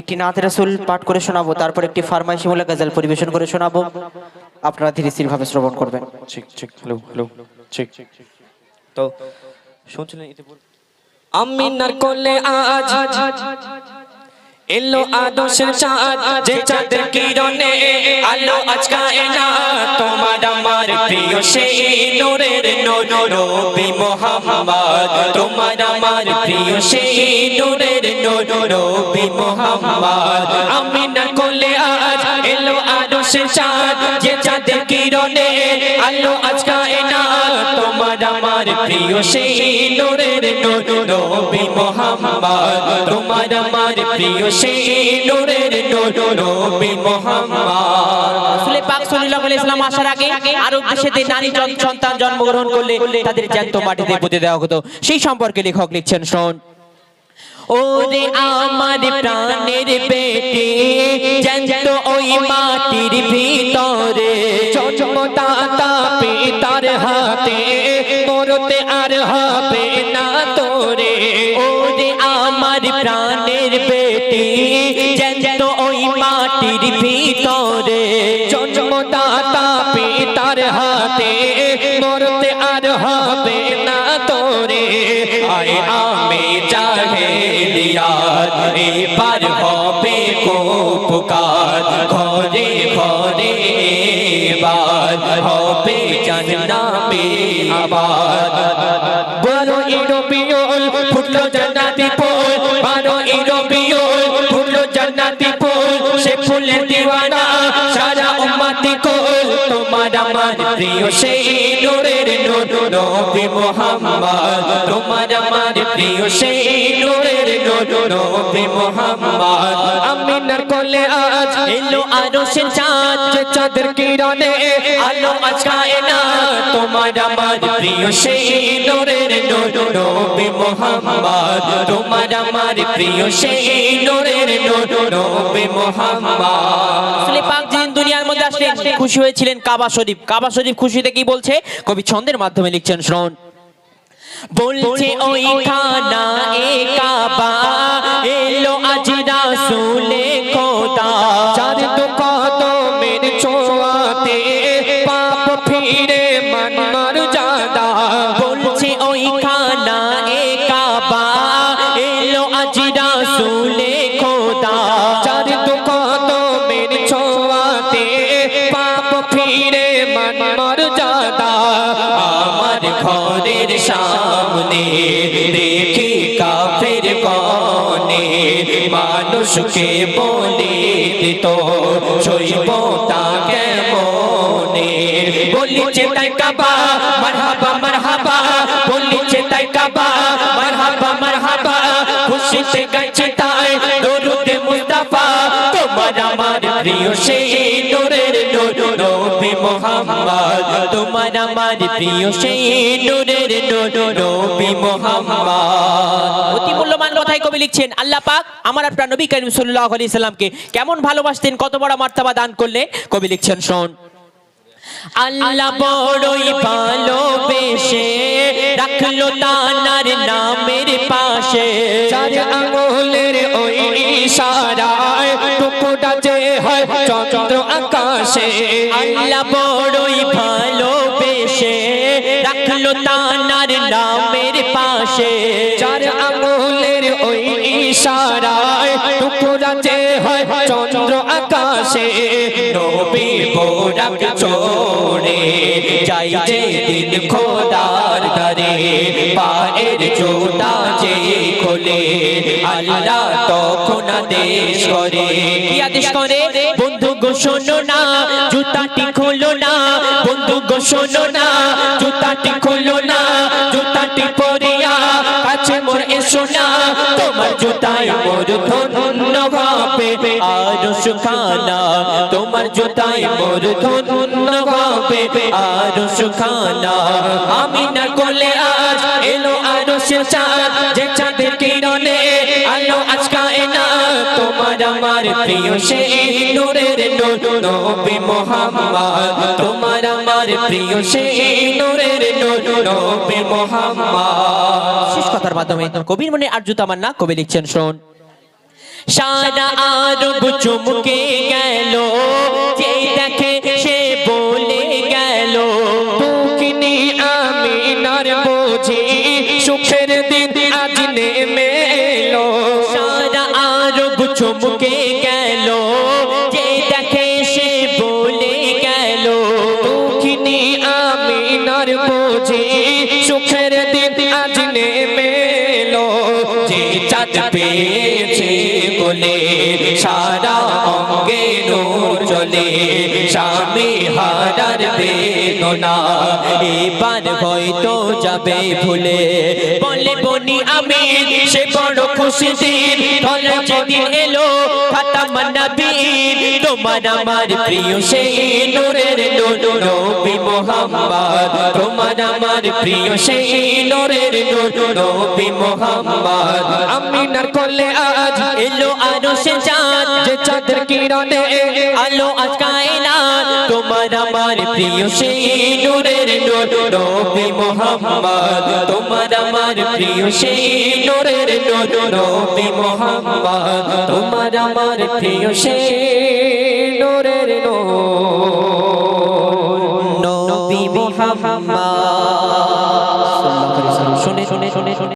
একটি নাথ রাসুল পাঠ করে শোনাবো তারপর একটি ফার্মাইশিমূলক গাজাল পরিবেশন করে শোনাবো। আপনারা ধীরে স্থির ভাবে শ্রবণ করবেন। ঠিক ঠিক হ্যালো হ্যালো ঠিক। তো শুনছিলেন আমিনার আজ এলো আদর্শের চাঁদ, যে চাঁদের কিরণে আলো আজকায় না। তোমার আমার প্রিয় সেই নূরের নূর নবী মোহাম্মদ। তোমার আমার প্রিয় সেই নূরের নূর নবী মোহাম্মদ। আমিনার কোলে আজ এলো আদর্শের চাঁদ, যে চাঁদের কিরণে আলো না আমার প্রিয় সেই নূরের নূর নবী মোহাম্মদ। তোমার আমার প্রিয় সেই নূরের নূর নবী মোহাম্মদ। রাসূলে পাক সাল্লাল্লাহু আলাইহি সাল্লাম আসার আগে আরব দেশেতে নারী জন- সন্তান জন্মগ্রহণ করলে তাদের জ্যান্ত মাটিতে পুঁতে দেওয়া হতো সেই সম্পর্কে লেখক লিখছেন শোন। ওরে আমার প্রাণের বেটি জ্যান্ত ওই মাটির ভিতরে জন্মদাতা পিতার হাতে মরতে আর হবে না তোরে। ওরে আমার প্রাণের বেটি, জ্যান্ত ওই মাটির ভিতরে। জন্মদাতা পিতার হাতে মরতে আর হবে না তোরে। আয় আমি জাহেলিয়াত এবার হবে কোপকার ঘরে ঘরে এবার হবে জান্নাতে আবাদ বড় ইরবিউল ফুটলো জান্নাতি ফুল বড় ইরবিউল ফুটলো জান্নাতি ফুল সে ফুলের দিওয়ানা সারা উম্মতি কোল তোমার আমার প্রিয় সেই নূরের নূর নবী মুহাম্মদ তোমার আমার প্রিয় সেই নূরের নূর নবী মুহাম্মদ আমিনার কোলে আজ এলো আরশের চাঁদ চাঁদের কিরণে আলো আজকায় না। তোমার আমার প্রিয় সেই নূরের নূর নবী মুহাম্মদ। তোমার আমার প্রিয় সেই নূরের নূর নবী মুহাম্মদ। রাসূলে পাক দুনিয়ার মধ্যে আসলেন খুশি হয়েছিলেন কাবা শরীফ। কাবা শরীফ খুশিতে কি বলছে? কবি ছন্দের মাধ্যমে লিখছেন শোন। বলছে ওই খানা এ কাবা এলো আজ রাসূলে ফিরে মন মর জাদা আমার ঘরের সামনে দেখি কাফের কনে, মানুষকে বলে দিত সইব তা কেমনে? বলিছে তাই কাবা, মারহাবা মারহাবা, বলিছে তাই কাবা, মারহাবা মারহাবা, খুশিতে গাইছে তাই, দরুদে মুস্তাফা, তোমার আমার প্রিয় নবী মোহাম্মদ, তোমার আমার প্রিয় সেই নূরের নূর, নবী মোহাম্মদ। অতি মূল্যবান কথাই কবি লিখছেন, আল্লাহ পাক আমার আপনার নবী করিম সাল্লাল্লাহু আলাইহি সাল্লামকে কেমন ভালোবাসতেন, কত বড় মার্তবা দান করলে, কবি লিখছেন, শোন। আল্লাহ বড়ই ভালোবেসে রাখল তানার নামের পাশে। চার আঙুলের ওই ইশারায় টুকুটা যে হয় চন্দ্র আকাশে। আল্লাহ বড়ই ভালোবেসে রাখল তানার নামের পাশে। চার আঙুলের ওই ইশারায় টুকুরা যে হয় চন্দ্র আকাশে। নবী বোরাক চোরে যাই যে দিন খোদার দরে পায়ের জোতা যে খোলে, আল্লাহ তখন আদেশ করে। কি আদেশ করে? বন্ধু গো শোনো না, জুতাটি খোলো না। বন্ধু গো শোনো না, জুতাটি খোলো না। জুতাটি পরিয়া কাছে মোর এসো না। তোমার জুতায় মোর ধন্য হবে আর সুখানা। তোমার জুতায় মোর ধন্য হবে আর সুখানা। আমি কোলে আজ এলো আর সে চাঁদ যে চাঁদের কিরণে আলো আজকায় না তোমার আমার প্রিয় সেই নূরের নূর নবী মোহাম্মদ। তোমার আমার প্রিয় সেই নূরের নূর নবী মোহাম্মদ। শেষ কথার মাধ্যমে কবির মনে আর্যতা মান্না কবি লিখছেন শোন। সারা আরব চমকে গেল চমকে গেল, যে দেখে সে বলে গেল, দুঃখিনী আমিনার বোঝি, সুখের দিন আজ নেমে যে চাঁদ পেয়েছে বলে সারা অঙ্গে নূর চলে, স্বামী হারার বেদনা এবার হয়তো যাবে ভুলে। বলে বনি আমি সে বড় খুশি দিন হলো যেদিন এলো, খাতাম নবীর তোমার আমার প্রিয় সেই নূরের নূর, নবী মোহাম্মদ। তোমার আমার প্রিয় সেই নূরের নূর, নবী মোহাম্মদ। আমিনার কোলে আজ এলো আরও সে চাঁদ, যে চাঁদের কিরণে আলো আজ কায়নাত। তোমার আমার প্রিয় সেই নূরের নূর, নবী মোহাম্মদ। তোমার আমার প্রিয় সেই নূরের নবী মোহাম্মদ তোমার আমার প্রিয় সেই নূরের নবী মোহাম্মদ। শুনে শুনে শুনে।